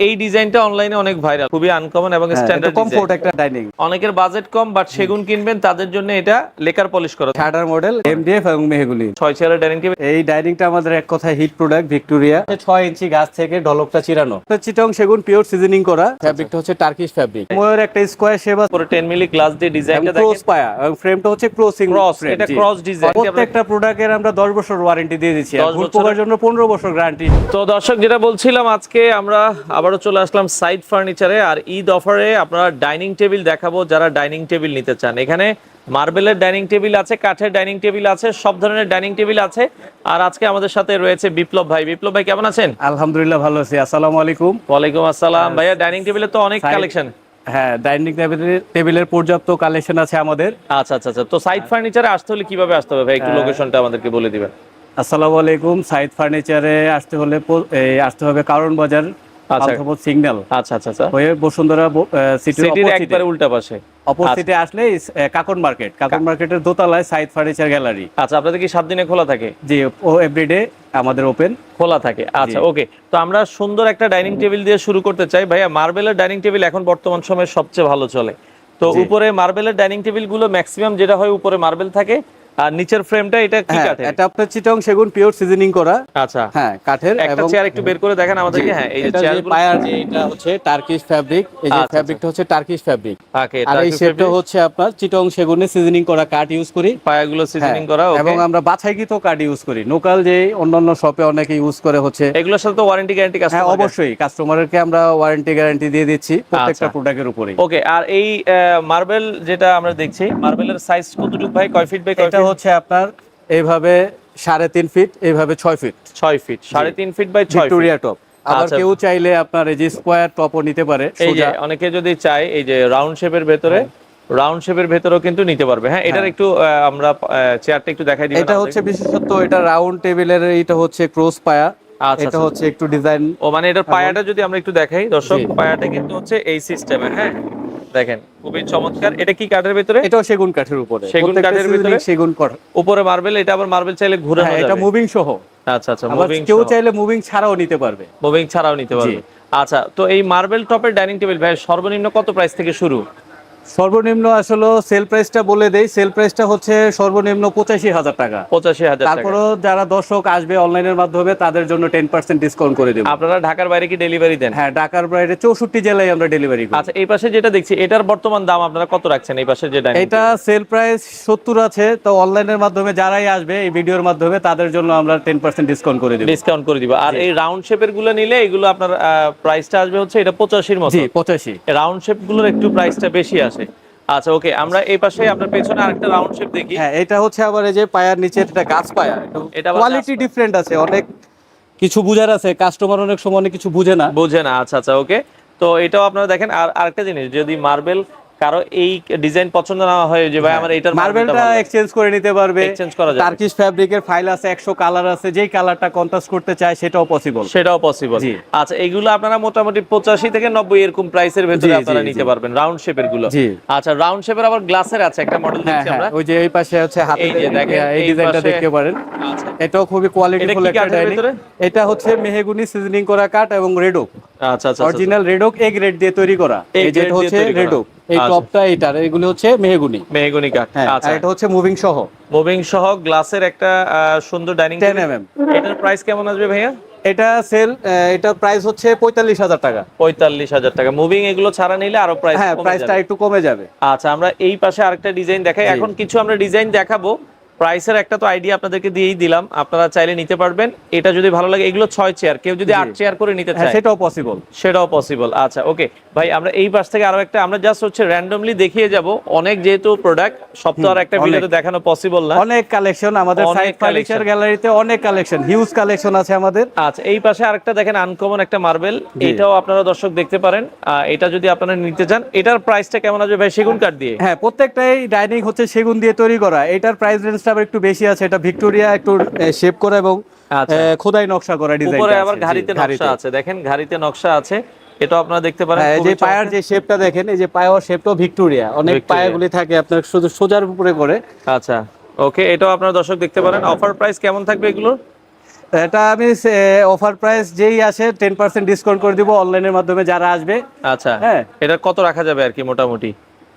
এই ডিজাইনটা অনলাইনে অনেক ভাইরাল খুবই আনকমন এবং স্ট্যান্ডার্ড কমফোর্ট একটা ডাইনিং অনেকের বাজেট কম বাট সেগুন কিনবেন তাদের জন্য এটা লেকার পলিশ করা। শাটার মডেল এমডিএফ এবং মেহগুলি ছয় চেয়ারের ডাইনিং টেবিল এই ডাইনিংটা আমাদের এক কথায় হিট প্রোডাক্ট ভিক্টোরিয়া ছয় ইঞ্চি গাছ থেকে ঢলকটা চিরানো। চিটং সেগুন পিওর সিজনিং করা। ফ্যাব্রিকটা হচ্ছে টার্কিশ ফ্যাব্রিক ময়ূর একটা স্কোয়ার শেপ আছে। পুরো 10 মিলি গ্লাস দিয়ে ডিজাইনটা ক্রস পায়া এবং ফ্রেমটা হচ্ছে ক্রসিং Cross, এটা cross design। প্রত্যেকটা প্রোডাক্টের আমরা 10 বছর ওয়ারেন্টি দিয়ে দিচ্ছি। 10 আর ভুল বছরের- জন্য 15 বছর গ্যারান্টি তো দর্শক যেটা বলছিলাম আজকে আমরা আবারও চলে আসলাম সাইড ফার্নিচারে আর ঈদ অফারে আপনারা ডাইনিং টেবিল দেখাবো যারা ডাইনিং টেবিল নিতে চান। এখানে মার্বেলের ডাইনিং টেবিল আছে কাঠের ডাইনিং টেবিল আছে সব ধরনের ডাইনিং টেবিল আছে। আর আজকে আমাদের সাথে রয়েছে বিপ্লব ভাই। বিপ্লব ভাই কেমন আছেন? আলহামদুলিল্লাহ ভালো আছি। আসসালামু আলাইকুম। ওয়ালাইকুম আসসালাম। ভাইয়া ডাইনিং টেবিলে তো অনেক কালেকশন। হ্যাঁ ডাইনিং টেবিলের পর্যাপ্ত কালেকশন আছে আমাদের। আচ্ছা আচ্ছা আচ্ছা। তো সাইড ফার্নিচারে আসতে হলে কীভাবে আসতে হবে ভাই? একটু লোকেশনটা আমাদেরকে বলে দিবেন। আসসালামু আলাইকুম। সাইদ ফার্নিচারে আসতে হলে আসতে হবে কারণ বাজার আচ্ছা। সিগন্যাল। আচ্ছা আচ্ছা আচ্ছা। হয়ে বসুন্ধরা সিটির সিটির একবারে উল্টা পাশে। অপোজিটে আসলে কাকন মার্কেট। কাকন মার্কেটের দোতলায় সাইদ ফার্নিচার গ্যালারি। আচ্ছা আপনাদের কি সাত দিনে খোলা থাকে? জি ও এভরিডে আমাদের ওপেন খোলা থাকে। আচ্ছা ওকে তো আমরা সুন্দর একটা ডাইনিং টেবিল দিয়ে শুরু করতে চাই। ভাইয়া মার্বেলের ডাইনিং টেবিল এখন বর্তমান সময়ে সবচেয়ে ভালো চলে। তো উপরে মার্বেলের ডাইনিং টেবিলগুলো ম্যাক্সিমাম যেটা হয় উপরে মার্বেল থাকে। আর নিচের ফ্রেমটা এটা কি হ্যাঁ কাঠের? এটা আপনার চিটং সেগুন পিওর সিজনিং করা। আচ্ছা। হ্যাঁ কাঠের একটা চেয়ার একটু বের করে দেখেন আমাদেরকে। হ্যাঁ এই যে যে চেয়ারগুলো পায়ার যে এটা হচ্ছে টার্কিশ ফ্যাব্রিক এই যে আচ্ছা, ফ্যাব্রিকটা হচ্ছে টার্কিশ ফ্যাব্রিক থাকে আর এই শেপটা হচ্ছে আপনার চিটং সেগুনে সিজনিং করা কাঠ ইউজ করি। পায়াগুলো সিজনিং হ্যাঁ, করা এবং আমরা বাছাইকৃত কার্ড ইউজ করি। লোকাল যে অন্যান্য শপে অনেকে ইউজ করে হচ্ছে এগুলোর সাথে তো ওয়ারেন্টি গ্যারান্টি হ্যাঁ অবশ্যই। কাস্টমারকে আমরা ওয়ারেন্টি গ্যারান্টি দিয়ে দিচ্ছি প্রত্যেকটা আচ্ছা। প্রোডাক্টের উপরে ওকে আর এই মার্বেল যেটা আমরা দেখছি মার্বেলের সাইজ কতটুকু ভাই? কয় ফিট বাই কয় ফিট হচ্ছে আপনার এইভাবে সাড়ে তিন ফিট এইভাবে ছয় ফিট ছয় ফিট সাড়ে তিন ফিট বাই ছয় ভিক্টোরিয়া টপ আবার আচ্ছা। কেউ চাইলে আপনার এই যে স্কোয়ার টপও নিতে পারে এই যে অনেকে যদি চায় এই যে রাউন্ড শেপের ভেতরে রাউন্ড শেপের ভেতরেও কিন্তু নিতে পারবে। হ্যাঁ এটার একটু আহ, আমরা চেয়ারটা একটু দেখাই দিই এটা হচ্ছে বিশেষত এটা রাউন্ড টেবিলের এটা হচ্ছে ক্রস পায়া। আচ্ছা, এটা আচ্ছা। হচ্ছে একটু ডিজাইন ও মানে এটার পায়াটা যদি আমরা একটু দেখাই দর্শক পায়াটা কিন্তু হচ্ছে এই সিস্টেমে হ্যাঁ। দেখেন খুবই চমৎকার। এটা কি কাঠের ভেতরে? এটাও সেগুন কাঠের উপরে। সেগুন কাঠের ভিতরে? সেগুন কাঠ উপরে মার্বেল এটা আবার মার্বেল চাইলে ঘুরে হ্যাঁ এটা মুভিং সহ। আচ্ছা আচ্ছা মুভিং কেউ চাইলে মুভিং ছাড়াও নিতে পারবে। মুভিং ছাড়াও নিতে পারবে। আচ্ছা তো এই মার্বেল টপের ডাইনিং টেবিল ভাই সর্বনিম্ন কত প্রাইস থেকে শুরু? সর্বনিম্ন আসলে সেল প্রাইসটা বলে দেই। সেল প্রাইসটা হচ্ছে সর্বনিম্ন পঁচাশি হাজার টাকা। পঁচাশি হাজার টাকা। তারপরেও যারা দর্শক আসবে অনলাইনের মাধ্যমে তাদের জন্য টেন পার্সেন্ট ডিসকাউন্ট করে দেবো। আপনারা ঢাকার বাইরে কি ডেলিভারি দেন? হ্যাঁ ঢাকার বাইরে চৌষট্টি জেলায় আমরা ডেলিভারি করি। আচ্ছা এই পাশে যেটা দেখছি এটার বর্তমান দাম আপনারা কত রাখছেন এই পাশে যে ডাইনিং এটা সেল প্রাইস সত্তর আছে তো অনলাইনের মাধ্যমে যারাই আসবে এই ভিডিওর মাধ্যমে তাদের জন্য আমরা টেন পার্সেন্ট ডিসকাউন্ট করে দেবো। ডিসকাউন্ট করে দিব। আর এই রাউন্ড শেপেরগুলো নিলে এগুলো আপনার প্রাইসটা আসবে হচ্ছে এটা পঁচাশির মতো। পঁচাশি। রাউন্ড শেপগুলোর একটু প্রাইসটা বেশি আসে। আচ্ছা ওকে আমরা এই পাশে আপনার পেছনে আরেকটা রাউন্ড শেপ দেখি। হ্যাঁ এটা হচ্ছে আবার এই যে পায়ার নিচে এটা গাছ পায়া। এটা কোয়ালিটি ডিফারেন্ট আছে অনেক কিছু বুঝার আছে কাস্টমার অনেক সময় অনেক কিছু বুঝে না। বোঝে না আচ্ছা আচ্ছা ওকে তো এটাও আপনারা দেখেন আর আরেকটা জিনিস যদি মার্বেল কারও এই ডিজাইন পছন্দ না হয় যে ভাই আমার এইটার মার্বেলটা এক্সচেঞ্জ করে নিতে পারবে। Exchange করা যাবে। টার্কিশ ফ্যাব্রিকের ফাইল আছে একশো কালার আছে যেই কালারটা কন্ট্রাস্ট করতে চায় সেটাও পসিবল সেটাও পসিবল আচ্ছা এগুলো আপনারা মোটামুটি পঁচাশি থেকে নব্বই এরকম প্রাইসের ভেতরে আপনারা নিতে পারবেন রাউন্ড শেপেরগুলো। আচ্ছা রাউন্ড শেপের আবার গ্লাসের আছে একটা মডেল হ্যাঁ দেখছি হ্যাঁ আমরা। ওই যে এই পাশে হচ্ছে হাতে এই যে দেখেন, এই ডিজাইনটা দেখতে পারেন। আচ্ছা। এটাও খুবই কোয়ালিটিফুল একটা এটা হচ্ছে মেহগুনি সিজনিং করা কাঠ এবং রেডোক আচ্ছা আচ্ছা আচ্ছা। অরিজিনাল রেডোক এ গ্রেড দিয়ে তৈরি করা। এই যেটা হচ্ছে রেডোক এই আচ্ছা। টপটা এইটার এগুলো হচ্ছে মেহগুনি। মেহগনি কাঠ হ্যাঁ আচ্ছা। এটা হচ্ছে মুভিং সহ। মুভিং সহ গ্লাসের একটা আহ, সুন্দর ডাইনিং 10 mm এটার প্রাইস কেমন আসবে ভাইয়া? এটা সেল এটা প্রাইস হচ্ছে পঁয়তাল্লিশ হাজার টাকা। পঁয়তাল্লিশ হাজার টাকা। মুভিং এগুলো ছাড়া নিলে আরও প্রাইস হ্যাঁ প্রাইসটা একটু কমে যাবে। আচ্ছা আমরা এই পাশে আরেকটা ডিজাইন দেখাই। এখন কিছু আমরা ডিজাইন দেখাবো। প্রাইসের একটা তো আইডিয়া আপনাদেরকে দিয়েই দিলাম। আপনারা চাইলে নিতে পারবেন। এটা যদি ভালো লাগে এগুলো ছয় চেয়ার কেউ যদি আট চেয়ার করে নিতে হ্যাঁ চায়। সেটাও পসিবল সেটাও পসিবল আচ্ছা ওকে ভাই আমরা এই পাশ থেকে আরও একটা আমরা জাস্ট হচ্ছে র্যান্ডমলি দেখিয়ে যাব। অনেক যেহেতু প্রোডাক্ট সব তো আর একটা। ভিডিওতে দেখানো পসিবল না। অনেক কালেকশন আমাদের সাইড ফার্নিচার গ্যালারিতে অনেক কালেকশন হিউজ কালেকশন আছে আমাদের। আচ্ছা এই পাশে আরেকটা দেখেন আনকমন একটা মার্বেল এটাও আপনারা দর্শক দেখতে পারেন। এটা যদি আপনারা নিতে চান এটার প্রাইসটা কেমন আসবে ভাই? সেগুন কাঠ দিয়ে। হ্যাঁ প্রত্যেকটাই ডাইনিং হচ্ছে সেগুন দিয়ে তৈরি করা। এটার প্রাইস রেঞ্জটা আবার একটু বেশি আছে এটা ভিক্টোরিয়া একটু শেপ করা এবং আচ্ছা। খোদাই নকশা করা ডিজাইন উপরে আবার ঘাড়িতে নকশা আছে দেখেন ঘাড়িতে নকশা আছে এটাও আপনারা দেখতে পারেন হ্যাঁ এই যে পায়ার যে শেপটা দেখেন এই যে পায়ার শেপটাও ভিক্টোরিয়া অনেক। পায়াগুলি থাকে আপনার শুধু সোজার উপরে করে আচ্ছা ওকে এটাও আপনারা দর্শক দেখতে পারেন অফার প্রাইস কেমন থাকবে এগুলোর এটা আমি অফার প্রাইস যেই আসে টেন পার্সেন্ট ডিসকাউন্ট করে দিব অনলাইনের মাধ্যমে যারা আসবে আচ্ছা হ্যাঁ। এটা কত রাখা যাবে আর কি মোটামুটি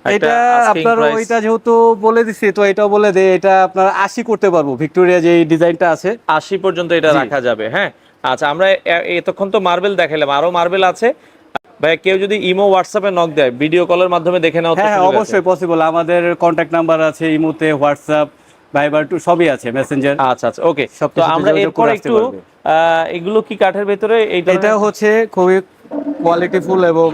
এটা আপনার ওইটা যেহেতু বলে দিছি তো এটাও বলে দে এটা আপনার আশি করতে পারব। ভিক্টোরিয়া যে ডিজাইনটা আছে। আশি পর্যন্ত এটা রাখা যাবে হ্যাঁ? আচ্ছা আমরা এতক্ষণ তো মার্বেল দেখালাম আরও মার্বেল আছে। ভাই কেউ যদি ইমো হোয়াটসঅ্যাপে নক দেয় ভিডিও কলের মাধ্যমে দেখে নাও তো হ্যাঁ হ্যাঁ। অবশ্যই পসিবল আমাদের কন্ট্যাক্ট নাম্বার আছে ইমোতে হোয়াটসঅ্যাপ ভাইবার টু সবই আছে মেসেঞ্জার আচ্ছা আচ্ছা ওকে তো আমরা এরপর একটু আহ, এগুলো কি কাঠের ভেতরে? এটা হচ্ছে খুবই কোয়ালিটিফুল এবং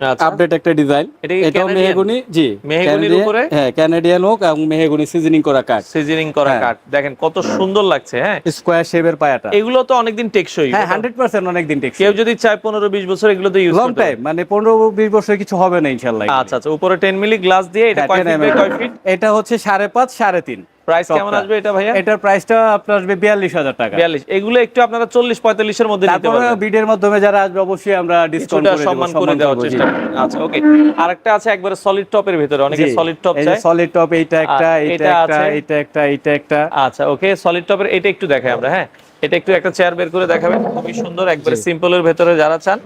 আপডেট একটা ডিজাইন এটা এটাও মেহগুনি জি মেহগনির উপরে? হ্যাঁ ক্যানাডিয়ান হোক এবং মেহগুনি সিজনিং করা কাঠ সিজনিং করা হ্যাঁ। কাঠ দেখেন কত সুন্দর লাগছে হ্যাঁ? স্কোয়ার শেপের পায়াটা। এগুলো তো অনেকদিন টেকসই। হ্যাঁ হান্ড্রেড পার্সেন্ট অনেক দিন টেকসই। কেউ যদি চায় পনেরো বিশ বছর এগুলো তো ইউজ লং টাইম মানে পনেরো বিশ বছর কিছু হবে না ইনশাল্লাহ আচ্ছা আচ্ছা উপরে টেন মিলি গ্লাস দিয়ে এটা হ্যাঁ, কয় 10 ফিট এটা হচ্ছে সাড়ে পাঁচ সাড়ে তিন। প্রাইস কেমন আসবে এটা ভাইয়া? এটার প্রাইসটা আপনার আসবে বিয়াল্লিশ হাজার টাকা। বিয়াল্লিশ। এগুলো একটু আপনারা চল্লিশ পঁয়তাল্লিশের মধ্যে নিতে তারপরে বিডের মাধ্যমে যারা আসবে অবশ্যই আমরা ডিসকাউন্ট কিছুটা করে সম্মান করে দেওয়ার চেষ্টা আচ্ছা ওকে আরেকটা আছে একবারে সলিড টপের ভিতরে অনেকে সলিড টপ এই সলিড টপ এইটা একটা এইটা একটা এইটা একটা এইটা একটা। আচ্ছা ওকে সলিড টপের এটা একটু দেখাই আমরা হ্যাঁ? এটা একটু একটা চেয়ার বের করে দেখাবেন। খুবই সুন্দর একবারে সিম্পলের ভেতরে যারা চান।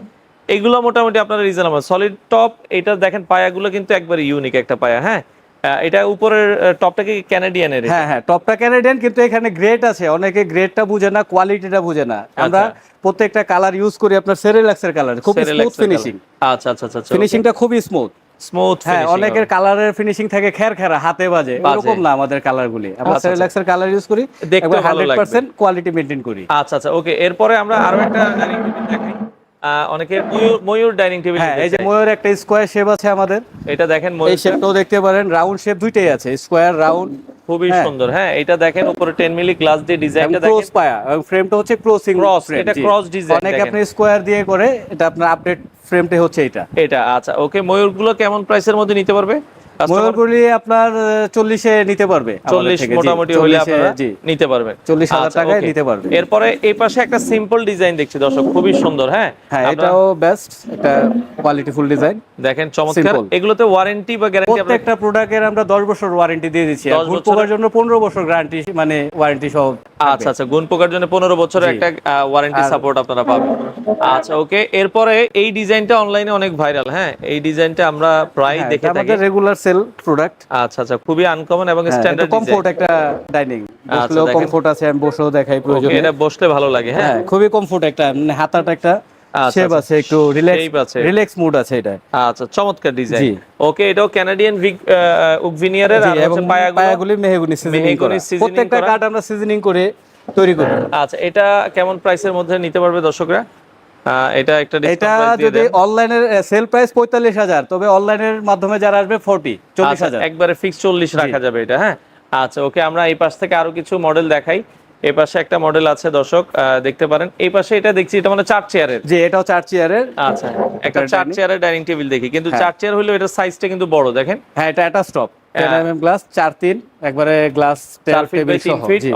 এগুলো মোটামুটি আপনারা রিজনেবল সলিড টপ এটা দেখেন পায়াগুলো কিন্তু একবারে ইউনিক একটা পায়া হ্যাঁ? এটা উপরের টপটা কি ক্যানাডিয়ানের হ্যাঁ হ্যাঁ টপটা ক্যানাডিয়ান কিন্তু এখানে গ্রেড আছে। অনেকে গ্রেডটা বুঝে না কোয়ালিটিটা বুঝে না। আমরা আচ্ছা। প্রত্যেকটা কালার ইউজ করি আপনার সেরেলাক্সের কালার খুব স্মুথ ফিনিশিং আচ্ছা আচ্ছা আচ্ছা ফিনিশিংটা খুবই স্মুথ স্মুথ হ্যাঁ অনেকের কালারের ফিনিশিং থাকে খের খেরা হাতে বাজে। এরকম না আমাদের কালার গুলি আমরা আচ্ছা, সেরেলাক্সের কালার ইউজ করি একবার ভালো লাগবে। পার্সেন্ট কোয়ালিটি মেনটেন করি। আচ্ছা আচ্ছা ওকে এরপরে আমরা আরও একটা দেখাই। অনেকে ময়ূর ময়ূর ডাইনিং টেবিল হ্যাঁ এই যে ময়ূর একটা স্কোয়ার শেপ আছে আমাদের। এটা দেখেন ময়ূর শেপটাও দেখতে পারেন রাউন্ড শেপ দুইটাই আছে স্কোয়ার রাউন্ড খুবই হ্যাঁ। সুন্দর। হ্যাঁ এটা দেখেন উপরে 10 মিলি গ্লাস দিয়ে ডিজাইনটা ক্রস দেখেন। পায়া ফ্রেমটা হচ্ছে ক্রসিং ক্রস এটা ক্রস ডিজাইন অনেকে। আপনি স্কোয়ার দিয়ে করে এটা আপনার আপডেট ফ্রেমটা হচ্ছে এটা। এটা আচ্ছা ওকে ময়ূরগুলো কেমন প্রাইসের মধ্যে নিতে পারবে? ময়ূরগুলি আপনার চল্লিশে নিতে পারবে চল্লিশ মোটামুটি হলে আপনারা নিতে পারবেন। চল্লিশ হাজার আচ্ছা, টাকায় নিতে পারবে। এরপরে এই পাশে একটা সিম্পল ডিজাইন দেখছি দর্শক খুবই সুন্দর হ্যাঁ? হ্যাঁ এটাও বেস্ট এটা কোয়ালিটিফুল ডিজাইন দেখেন চমৎকার। এগুলোতে ওয়ারেন্টি বা গ্যারান্টি প্রত্যেকটা প্রোডাক্টের আমরা দশ বছর ওয়ারেন্টি দিয়ে দিচ্ছি। 10 আর ভুল পোকার জন্য পনেরো বছর গ্যারান্টি মানে ওয়ারেন্টি সহ আচ্ছা আচ্ছা গুণ পোকার জন্য পনেরো বছরের একটা ওয়ারেন্টি সাপোর্ট আপনারা পাবেন। আচ্ছা ওকে এরপরে এই ডিজাইনটা অনলাইনে অনেক ভাইরাল হ্যাঁ? এই ডিজাইনটা আমরা প্রায় হ্যাঁ, দেখে থাকি। আমাদের রেগুলার সেল প্রোডাক্ট আচ্ছা আচ্ছা খুবই আনকমন এবং স্ট্যান্ডার্ড কমফোর্ট একটা ডাইনিং আচ্ছা, বসলেও কমফোর্ট আছে আমি বসেও দেখাই প্রয়োজন। এটা বসলে ভালো লাগে হ্যাঁ? হ্যাঁ খুবই কমফোর্ট একটা মানে হাতাটা একটা আচ্ছা, শেপ আচ্ছা। আছে একটু রিল্যাক্স। রিল্যাক্স মুড আছে এটা। আচ্ছা চমৎকার ডিজাইন। ওকে এটাও ক্যানাডিয়ান ভিক উকভিনিয়ারের আর হচ্ছে পায়াগুলি মেহগুনি সিজনিং প্রত্যেকটা আমরা সিজনিং করে তৈরি করি। আচ্ছা এটা কেমন প্রাইসের মধ্যে নিতে পারবে দর্শকরা? এটা একটা এটা যদি অনলাইনের সেল প্রাইস পঁয়তাল্লিশ হাজার তবে অনলাইনের মাধ্যমে যারা আসবে ফোরটি চল্লিশ আচ্ছা, হাজার একবারে ফিক্স চল্লিশ রাখা যাবে এটা হ্যাঁ? আচ্ছা ওকে আমরা এই পাশ থেকে আরও কিছু মডেল দেখাই। এই পাশে একটা মডেল আছে দর্শক দেখতে পারেন। এই পাশে এটা দেখছি এটা মানে চার চেয়ারের জি এটাও চার চেয়ারের আচ্ছা একটা চার চেয়ারের ডাইনিং টেবিল দেখি কিন্তু হ্যাঁ। চার চেয়ার হলেও এটার সাইজটা কিন্তু বড় দেখেন। হ্যাঁ এটা একটা স্টপ। গ্লাস চার তিন একবারে গ্লাস।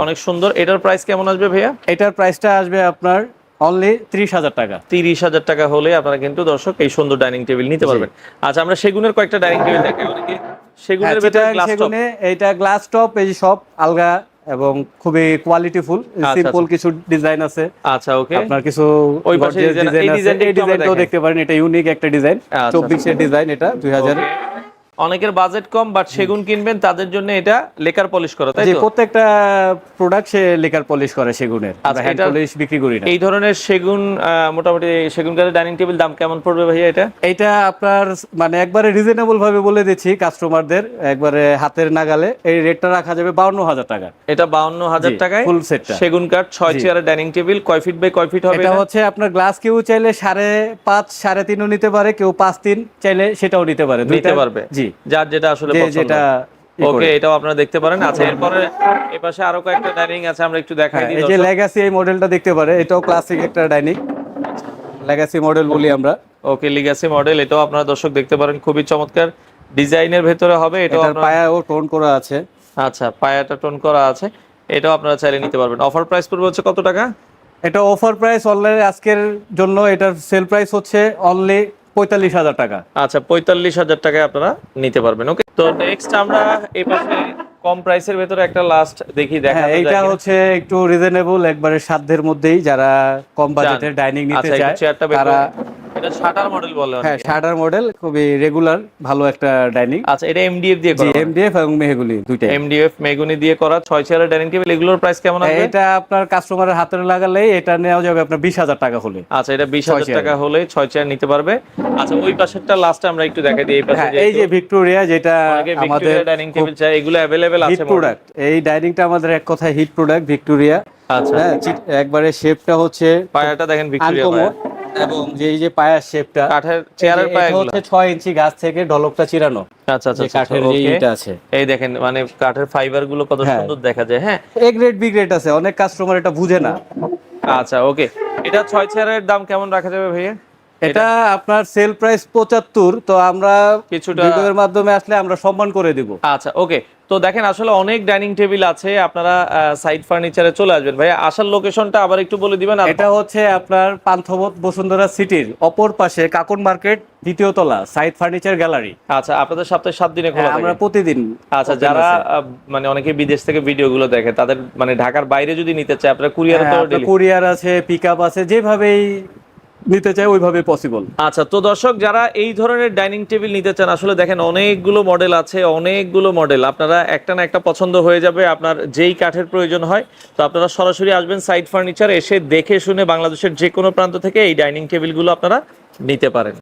অনেক সুন্দর। এটার প্রাইস কেমন আসবে ভাইয়া? এটার প্রাইসটা আসবে আপনার অনলি ত্রিশ হাজার টাকা। তিরিশ হাজার টাকা হলে আপনারা কিন্তু দর্শক এই সুন্দর ডাইনিং টেবিল নিতে পারবেন। আচ্ছা আমরা সেগুনের কয়েকটা ডাইনিং টেবিল অনেকে সেগুনের ভেতরে গ্লাস টপ গ্লাস টপ এই সব আলগা এবং খুবই কোয়ালিটিফুল আচ্ছা, সিম্পল কিছু ডিজাইন আছে। আচ্ছা ওকে। আপনার কিছু ওই পাশে এই আছে। এই ডিজাইনটাও দেখতে পারেন এটা ইউনিক একটা ডিজাইন আচ্ছা, চব্বিশের ডিজাইন এটা দুই হাজার অনেকের বাজেট কম বাট সেগুন কিনবেন তাদের জন্য এটা লেকার পলিশ করা তাই তো? প্রত্যেকটা প্রোডাক্ট সে লেকার পলিশ করে সেগুনের। আচ্ছা, হ্যান্ড পলিশ বিক্রি করি না। এই ধরনের সেগুন মোটামুটি সেগুন কাঠের ডাইনিং টেবিল দাম কেমন পড়বে ভাইয়া এটা? এইটা আপনার মানে একবারে রিজনেবল ভাবে বলে দিচ্ছি কাস্টমারদের একবারে হাতের নাগালে। এই রেটটা রাখা যাবে বাউন্ন হাজার টাকা। এটা বাউন্ন হাজার টাকায় ফুল set টা। সেগুন কাঠ ছয় জি। চেয়ারের ডাইনিং টেবিল কয় ফিট বাই কয় ফিট হবে এটা এটা? হচ্ছে আপনার গ্লাস কেউ চাইলে সাড়ে পাঁচ সাড়ে তিনও নিতে পারে কেউ পাঁচ তিন চাইলে সেটাও নিতে পারে। নিতে পারবে। জি। যার যেটা আসলে যেটা ওকে। এটাও আপনারা দেখতে পারেন। আচ্ছা এরপরে এই পাশে আরও কয়েকটা ডাইনিং আছে আমরা একটু দেখাই হ্যাঁ, দিই এই যে। লেগাসি এই মডেলটা দেখতে পারে এটাও ক্লাসিক একটা ডাইনিং লেগাসি মডেল বলি আমরা। ওকে লিগাসি মডেল এটাও আপনারা দর্শক দেখতে পারেন খুবই চমৎকার। ডিজাইনের ভেতরে হবে এটাও এটার আপনারা পায়াও টোন করা আছে। আচ্ছা পায়াটা টোন করা আছে এটাও আপনারা চাইলে নিতে পারবেন। অফার প্রাইস পড়বে হচ্ছে কত টাকা? এটা অফার প্রাইস অনলাইনে আজকের জন্য এটার সেল প্রাইস হচ্ছে অনলি পঁয়তাল্লিশ হাজার টাকা। আচ্ছা পঁয়তাল্লিশ হাজার টাকায় আপনারা নিতে পারবেন। ওকে তো নেক্সট আমরা এই পাশে কম প্রাইসের ভেতরে একটা লাস্ট দেখি দেখা হ্যাঁ এইটা হচ্ছে একটু রিজনেবল একবারে সাধ্যের মধ্যেই যারা কম বাজেটের ডাইনিং নিতে আচ্ছা চায় তারা। এটা শাটার মডেল বলে হ্যাঁ শাটার মডেল খুবই রেগুলার ভালো একটা ডাইনিং আচ্ছা এটা এমডিএফ দিয়ে করা এমডিএফ এবং মেহগুলি দুইটাই। এমডিএফ মেগুনি দিয়ে করা ছয় চেয়ারের ডাইনিং টেবিল এগুলোর প্রাইস কেমন আসবে? এটা আপনার কাস্টমারের হাতে লাগালেই এটা নেওয়া যাবে আপনার বিশ হাজার টাকা হলে। আচ্ছা এটা বিশ ছয় হাজার চেয়ার। টাকা হলে ছয় চেয়ার নিতে পারবে। আচ্ছা ওই পাশেরটা লাস্ট আমরা একটু দেখাই দিই এই পাশে হ্যাঁ এই যে ভিক্টোরিয়া যেটা আমাদের ডাইনিং টেবিল চাই এগুলো হিট আছে প্রোডাক্ট এই ডাইনিংটা আমাদের এক কথায় হিট প্রোডাক্ট ভিক্টোরিয়া আচ্ছা। হ্যাঁ একবারে শেপটা হচ্ছে পায়াটা দেখেন ভিক্টোরিয়া এবং যে এই যে পায়ার শেপটা কাঠের চেয়ারের পায়া হচ্ছে ছয় ইঞ্চি গাছ থেকে ঢলকটা চিরানো। আচ্ছা আচ্ছা কাঠের যে এটা আছে। এই দেখেন মানে কাঠের ফাইবারগুলো কত হ্যাঁ। সুন্দর দেখা যায় হ্যাঁ। এ গ্রেড বি গ্রেড আছে অনেক কাস্টমার এটা বুঝে না। আচ্ছা ওকে এটা ছয় চেয়ারের দাম কেমন রাখা যাবে ভাইয়া? এটা আপনার সেল প্রাইস পঁচাত্তর তো আমরা কিছুটা- ভিডিওর মাধ্যমে আসলে আমরা সম্মান করে দিব। আচ্ছা ওকে তো দেখেন আসলে অনেক ডাইনিং টেবিল আছে আপনারা সাইড ফার্নিচারে চলে আসবেন। ভাইয়া আসার লোকেশনটা আবার একটু বলে দিবেন এটা হচ্ছে আপনার পান্থপথ বসুন্ধরা সিটির অপর পাশে কাকন মার্কেট দ্বিতীয় তলা সাইড ফার্নিচার গ্যালারি আচ্ছা আপনাদের সপ্তাহে সাত দিনে খোলা হ্যাঁ, আমরা প্রতিদিন আচ্ছা যারা মানে অনেকে বিদেশ থেকে ভিডিওগুলো দেখে তাদের মানে ঢাকার বাইরে যদি নিতে চায় আপনারা কুরিয়ার তো কুরিয়ার আছে পিক আছে যেভাবেই নিতে চাই ওইভাবে পসিবল আচ্ছা তো দর্শক, যারা এই ধরনের ডাইনিং টেবিল নিতে চান, আসলে দেখেন অনেকগুলো মডেল আছে, অনেকগুলো মডেল আপনারা একটা না একটা পছন্দ হয়ে যাবে, আপনার যেই কাঠের প্রয়োজন হয়। তো আপনারা সরাসরি আসবেন সাইড ফার্নিচার, এসে দেখে শুনে বাংলাদেশের যে কোনো প্রান্ত থেকে এই ডাইনিং টেবিলগুলো আপনারা নিতে পারেন।